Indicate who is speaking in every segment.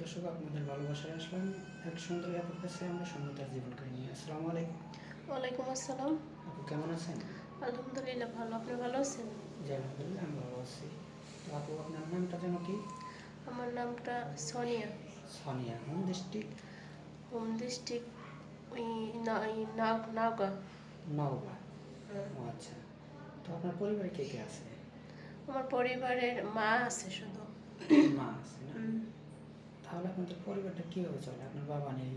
Speaker 1: দর্শক আপনাদের ভালোবাসায় আসলাম এক সুন্দর আপুর কাছে আমরা সুন্দর জীবন কাহিনী আসসালামু আলাইকুম।
Speaker 2: ওয়ালাইকুম আসসালাম।
Speaker 1: আপু কেমন আছেন?
Speaker 2: আলহামদুলিল্লাহ ভালো। আপনি ভালো আছেন?
Speaker 1: জি আলহামদুলিল্লাহ আমি ভালো আছি। তো আপু আপনার নামটা যেন কি?
Speaker 2: আমার নামটা Sonia.
Speaker 1: Sonia. Home district?
Speaker 2: Home district
Speaker 1: Naogaon. ও আচ্ছা। তো আপনার পরিবারে কে কে আছে?
Speaker 2: আমার পরিবারের মা আছে শুধু।
Speaker 1: মা আছে না? আপনাদের পরিবারটা কীভাবে চলে? আপনার বাবা নেই।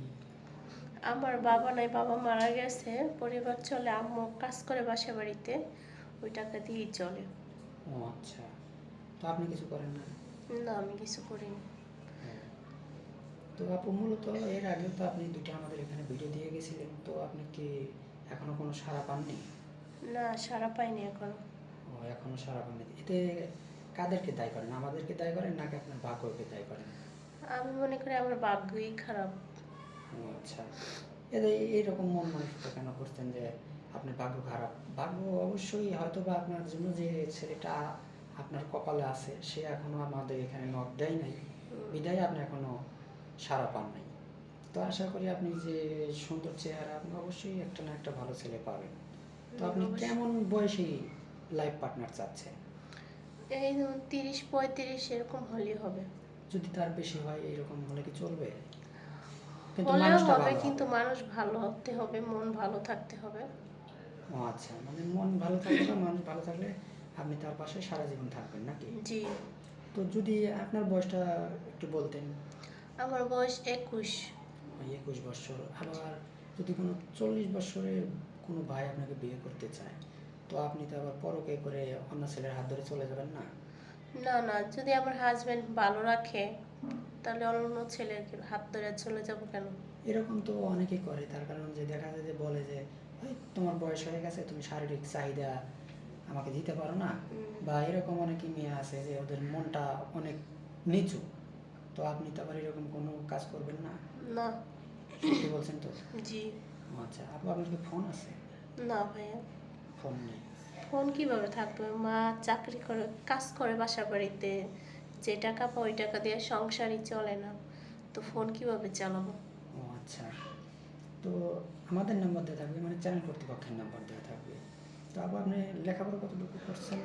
Speaker 2: আমার বাবা নাই বাবা মারা গেছে। পরিবার চলে আম্মু কাজ করে বাসা বাড়িতে। ওই টাকা দিয়েই চলে।
Speaker 1: ও আচ্ছা। তো আপনি কিছু করেন না?
Speaker 2: না আমি কিছু করিনি।
Speaker 1: তো আপু মূলত এর আগে তো আপনি দুটো আমাদের এখানে ভিডিও দিয়ে গেছিলেন। তো আপনি কি এখনও কোনো সাড়া পাননি?
Speaker 2: না সারা পাইনি এখন।
Speaker 1: ও এখনও সাড়া পাননি। এতে কাদেরকে দায়ী করেন? আমাদেরকে দায়ী করেন নাকি আপনার ভাগ্যকে দায়ী করেন?
Speaker 2: আমি মনে করি আমার ভাগ্যই খারাপ।
Speaker 1: আচ্ছা। এতে এইরকম মন মানসিকতা কেন করছেন যে আপনার ভাগ্য খারাপ? ভাগ্য অবশ্যই হয়তো বা আপনার জন্য যে ছেলেটা আপনার কপালে আছে সে এখনও আমাদের এখানে নখ দেয় নাই। বিদায় আপনি এখনও সাড়া পান নাই। তো আশা করি আপনি যে সুন্দর চেহারা আপনি অবশ্যই একটা না একটা ভালো ছেলে পাবেন। তো আপনি কেমন বয়সী লাইফ পার্টনার চাচ্ছেন?
Speaker 2: এই ধরুন তিরিশ পঁয়ত্রিশ এরকম হলেই হবে।
Speaker 1: যদি তার বেশি হয় এরকম হলে কি চলবে? কিন্তু মানুষটা
Speaker 2: হবে কিন্তু মানুষ ভালো হতে হবে মন ভালো থাকতে হবে।
Speaker 1: ও আচ্ছা মানে মন ভালো থাকলে মানুষ ভালো থাকলে আপনি তার পাশে সারা জীবন থাকবেন নাকি?
Speaker 2: জি।
Speaker 1: তো যদি আপনার বয়সটা একটু বলতেন।
Speaker 2: আমার বয়স একুশ।
Speaker 1: একুশ বছর। আবার যদি কোনো চল্লিশ বছরের কোনো ভাই আপনাকে বিয়ে করতে চায় তো আপনি তো আবার পরকে করে অন্য ছেলের হাত ধরে চলে যাবেন না?
Speaker 2: না না যদি আমার হাজবেন্ড ভালো রাখে তাহলে অন্য ছেলে হাত ধরে চলে যাব কেন?
Speaker 1: এরকম তো অনেকে করে তার কারণ যে দেখা যায় যে বলে যে "এই, তোমার বয়স হয়ে গেছে তুমি শারীরিক চাহিদা আমাকে দিতে পারো না? বা এরকম অনেকে মেয়ে আছে যে ওদের মনটা অনেক নিচু তো আপনি তো আবার এরকম কোনো কাজ করবেন না?
Speaker 2: না।
Speaker 1: সত্যি বলছেন তো?
Speaker 2: জি।
Speaker 1: আচ্ছা আপু আপনার কি ফোন আছে?
Speaker 2: না ভাইয়া।
Speaker 1: ফোন নেই।
Speaker 2: ফোন কীভাবে থাকবে? মা চাকরি করে কাজ করে বাসা বাড়িতে যে টাকা পায় ওই টাকা দিয়ে সংসারই চলে না। তো ফোন কীভাবে চালাবো?
Speaker 1: ও আচ্ছা। তো আমাদের নাম্বার দেওয়া থাকবে মানে চ্যানেল কর্তৃপক্ষের নাম্বার দেওয়া থাকবে। তো আপু আপনি লেখাপড়া কতটুকু করছেন?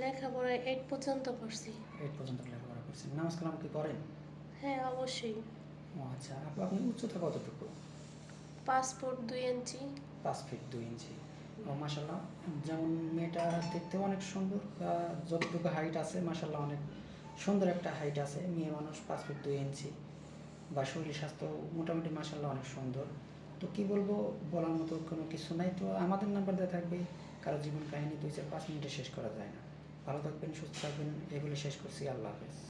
Speaker 2: লেখাপড়া এইট পর্যন্ত পড়ছি
Speaker 1: এইট পর্যন্ত লেখাপড়া করছেন। নামাজ কালাম কি করেন
Speaker 2: হ্যাঁ অবশ্যই।
Speaker 1: ও আচ্ছা। আপু আপনি উচ্চতা কতটুকু?
Speaker 2: পাসপোর্ট দুই ইঞ্চি।
Speaker 1: পাঁচ ফিট দুই ইঞ্চি। মাসাল্লাহ যেমন মেয়েটা দেখতে অনেক সুন্দর যতটুকু হাইট আছে মাসাল্লাহ অনেক সুন্দর একটা হাইট আছে। মেয়ে মানুষ পাঁচ ফিট দুই ইঞ্চি বা শরীর স্বাস্থ্য মোটামুটি মাসাল্লাহ অনেক সুন্দর। তো কি বলব, বলার মতো কোনো কিছু নাই। তো আমাদের নাম্বার দেওয়া থাকবে, কারও জীবন কাহিনী দুই চার পাঁচ মিনিটে শেষ করা যায় না। ভালো থাকবেন, সুস্থ থাকবেন, এগুলি শেষ করছি। আল্লাহ হাফেজ।